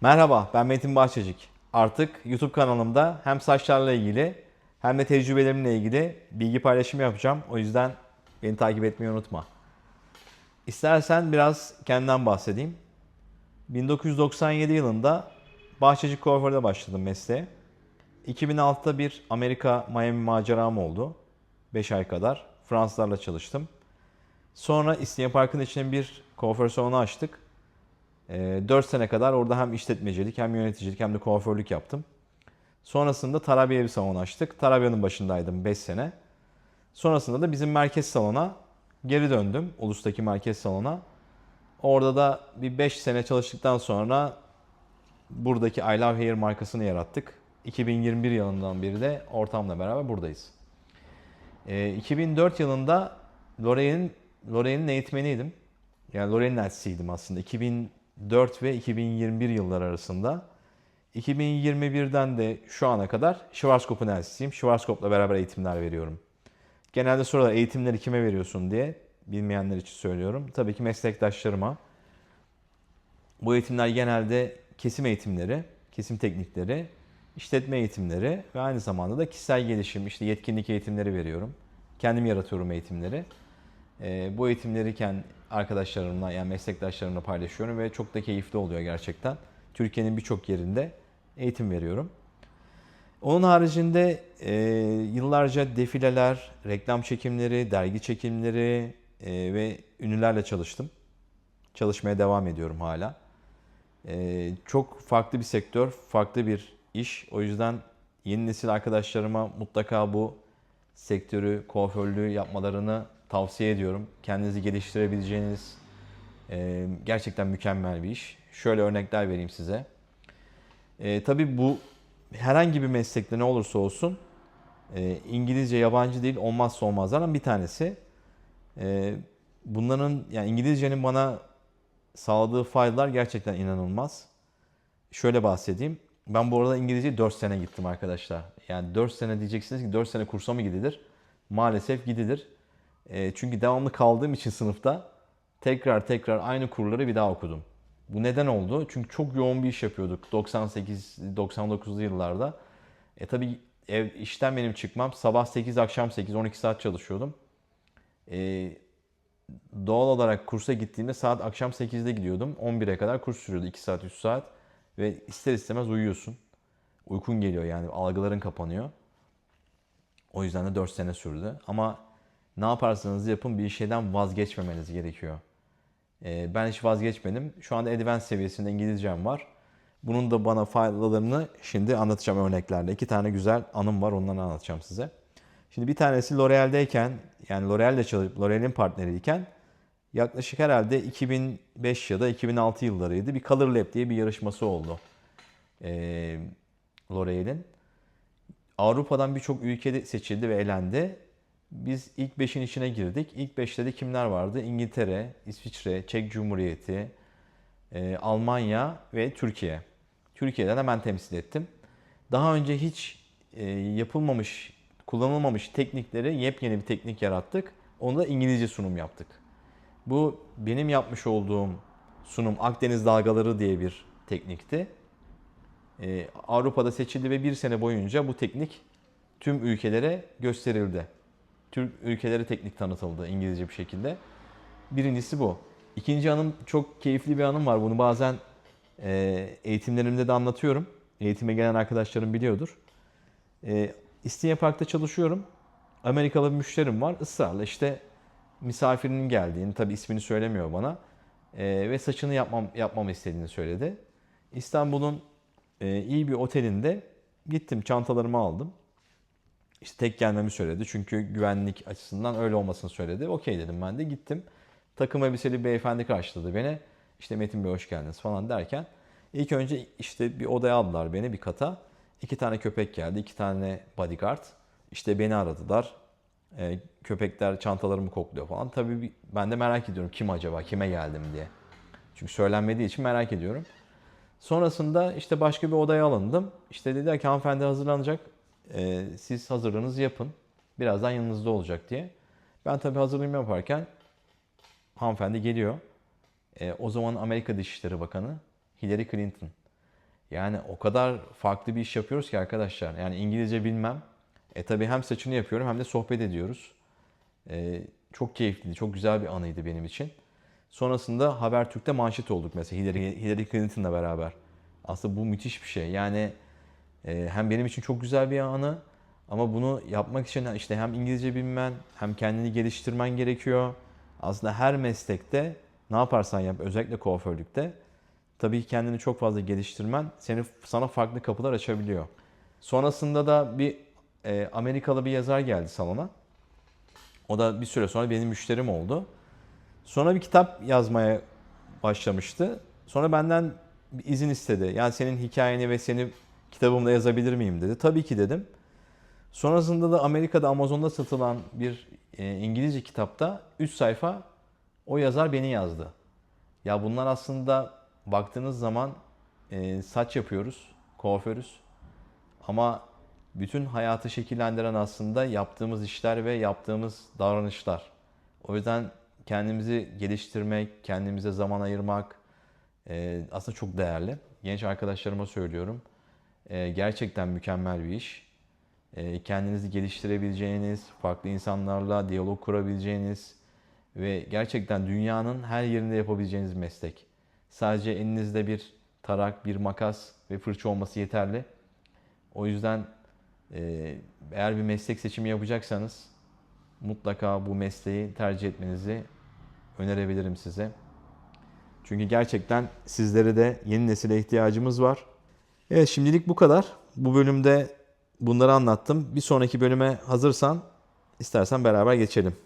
Merhaba, ben Metin Bahçecik. Artık YouTube kanalımda hem saçlarla ilgili hem de tecrübelerimle ilgili bilgi paylaşımı yapacağım. O yüzden beni takip etmeyi unutma. İstersen biraz kendimden bahsedeyim. 1997 yılında Bahçecik Kuaför'de başladım mesleğe. 2006'da bir Amerika Miami maceram oldu. 5 ay kadar. Fransızlarla çalıştım. Sonra İstinye Park'ın içine bir kuaför salonu açtık. 4 sene kadar orada hem işletmecilik hem yöneticilik hem de kuaförlük yaptım. Sonrasında Tarabya'ya bir salon açtık. Tarabya'nın başındaydım 5 sene. Sonrasında da bizim merkez salona geri döndüm. Ulus'taki merkez salona. Orada da bir 5 sene çalıştıktan sonra buradaki I Love Hair markasını yarattık. 2021 yılından beri de ortamla beraber buradayız. Ee, 2004 yılında L'Oreal'in L'Oreal'in eğitmeniydim. Yani L'Oreal'in elçisiydim aslında. 2004 ve 2021 yıllar arasında. 2021'den de şu ana kadar Schwarzkopf'un elçisiyim. Schwarzkopf'la beraber eğitimler veriyorum. Genelde sorular eğitimleri kime veriyorsun diye bilmeyenler için söylüyorum. Tabii ki meslektaşlarıma. Bu eğitimler genelde kesim eğitimleri, kesim teknikleri, işletme eğitimleri ve aynı zamanda da kişisel gelişim, işte yetkinlik eğitimleri veriyorum. Kendim yaratıyorum eğitimleri. Ee, bu eğitimleriyken arkadaşlarımla yani meslektaşlarımla paylaşıyorum ve çok da keyifli oluyor gerçekten. Türkiye'nin birçok yerinde eğitim veriyorum. Onun haricinde e, yıllarca defileler, reklam çekimleri, dergi çekimleri e, ve ünlülerle çalıştım. Çalışmaya devam ediyorum hala. E, çok farklı bir sektör, farklı bir iş. O yüzden yeni nesil arkadaşlarıma mutlaka bu sektörü, kuaförlüğü yapmalarını tavsiye ediyorum. Kendinizi geliştirebileceğiniz e, gerçekten mükemmel bir iş. Şöyle örnekler vereyim size. E, tabii bu herhangi bir meslekte ne olursa olsun e, İngilizce yabancı dil olmazsa olmazlardan bir tanesi. E, bunların yani İngilizcenin bana sağladığı faydalar gerçekten inanılmaz. Şöyle bahsedeyim. Ben bu arada İngilizce 4 sene gittim arkadaşlar. Yani 4 sene diyeceksiniz ki 4 sene kursa mı gidilir? Maalesef gidilir. E, çünkü devamlı kaldığım için sınıfta tekrar tekrar aynı kurları bir daha okudum. Bu neden oldu? Çünkü çok yoğun bir iş yapıyorduk 98-99'lu yıllarda. E tabi ev işten benim çıkmam sabah 8 akşam 8 12 saat çalışıyordum. E, doğal olarak kursa gittiğimde saat akşam 8'de gidiyordum. 11'e kadar kurs sürüyordu 2 saat 3 saat. Ve ister istemez uyuyorsun. Uykun geliyor yani algıların kapanıyor. O yüzden de 4 sene sürdü. Ama ne yaparsanız yapın bir şeyden vazgeçmemeniz gerekiyor. Ee, ben hiç vazgeçmedim. Şu anda advanced seviyesinde İngilizcem var. Bunun da bana faydalarını şimdi anlatacağım örneklerle. İki tane güzel anım var onları anlatacağım size. Şimdi bir tanesi L'Oreal'deyken yani L'Oreal'de çalışıp L'Oreal'in partneriyken yaklaşık herhalde 2005 ya da 2006 yıllarıydı. Bir Color Lab diye bir yarışması oldu. Ee, L'Oreal'in. Avrupa'dan birçok ülkede seçildi ve elendi. Biz ilk 5'in içine girdik. İlk 5'te de kimler vardı? İngiltere, İsviçre, Çek Cumhuriyeti, e, Almanya ve Türkiye. Türkiye'den hemen temsil ettim. Daha önce hiç e, yapılmamış, kullanılmamış teknikleri yepyeni bir teknik yarattık. Onu da İngilizce sunum yaptık. Bu benim yapmış olduğum sunum Akdeniz Dalgaları diye bir teknikti. E, Avrupa'da seçildi ve bir sene boyunca bu teknik tüm ülkelere gösterildi. Türk ülkelere teknik tanıtıldı İngilizce bir şekilde. Birincisi bu. İkinci anım çok keyifli bir anım var. Bunu bazen e, eğitimlerimde de anlatıyorum. Eğitime gelen arkadaşlarım biliyordur. E, İstinye Park'ta çalışıyorum. Amerikalı bir müşterim var. Israrla işte misafirinin geldiğini, tabi ismini söylemiyor bana. E, ve saçını yapmam, yapmamı istediğini söyledi. İstanbul'un e, iyi bir otelinde gittim çantalarımı aldım. İşte tek gelmemi söyledi. Çünkü güvenlik açısından öyle olmasını söyledi. Okey dedim ben de gittim. Takım elbiseli beyefendi karşıladı beni. İşte Metin Bey hoş geldiniz falan derken. ilk önce işte bir odaya aldılar beni bir kata. İki tane köpek geldi. iki tane bodyguard. İşte beni aradılar. Ee, köpekler çantalarımı kokluyor falan. Tabii ben de merak ediyorum kim acaba, kime geldim diye. Çünkü söylenmediği için merak ediyorum. Sonrasında işte başka bir odaya alındım. İşte dediler ki hanımefendi hazırlanacak e, siz hazırlığınızı yapın. Birazdan yanınızda olacak diye. Ben tabii hazırlığımı yaparken hanımefendi geliyor. E, o zaman Amerika Dışişleri Bakanı Hillary Clinton. Yani o kadar farklı bir iş yapıyoruz ki arkadaşlar. Yani İngilizce bilmem. E tabi hem saçını yapıyorum hem de sohbet ediyoruz. E, çok keyifliydi, çok güzel bir anıydı benim için. Sonrasında Habertürk'te manşet olduk mesela Hillary, Hillary Clinton'la beraber. Aslında bu müthiş bir şey. Yani hem benim için çok güzel bir anı ama bunu yapmak için işte hem İngilizce bilmen hem kendini geliştirmen gerekiyor. Aslında her meslekte ne yaparsan yap özellikle kuaförlükte tabii kendini çok fazla geliştirmen seni sana farklı kapılar açabiliyor. Sonrasında da bir e, Amerikalı bir yazar geldi salona. O da bir süre sonra benim müşterim oldu. Sonra bir kitap yazmaya başlamıştı. Sonra benden bir izin istedi. Yani senin hikayeni ve seni kitabımda yazabilir miyim dedi. Tabii ki dedim. Sonrasında da Amerika'da Amazon'da satılan bir e, İngilizce kitapta 3 sayfa o yazar beni yazdı. Ya bunlar aslında baktığınız zaman e, saç yapıyoruz, kuaförüz. Ama bütün hayatı şekillendiren aslında yaptığımız işler ve yaptığımız davranışlar. O yüzden kendimizi geliştirmek, kendimize zaman ayırmak e, aslında çok değerli. Genç arkadaşlarıma söylüyorum. E, gerçekten mükemmel bir iş. E, kendinizi geliştirebileceğiniz, farklı insanlarla diyalog kurabileceğiniz ve gerçekten dünyanın her yerinde yapabileceğiniz meslek. Sadece elinizde bir tarak, bir makas ve fırça olması yeterli. O yüzden e, eğer bir meslek seçimi yapacaksanız mutlaka bu mesleği tercih etmenizi önerebilirim size. Çünkü gerçekten sizlere de yeni nesile ihtiyacımız var. Evet şimdilik bu kadar. Bu bölümde bunları anlattım. Bir sonraki bölüme hazırsan istersen beraber geçelim.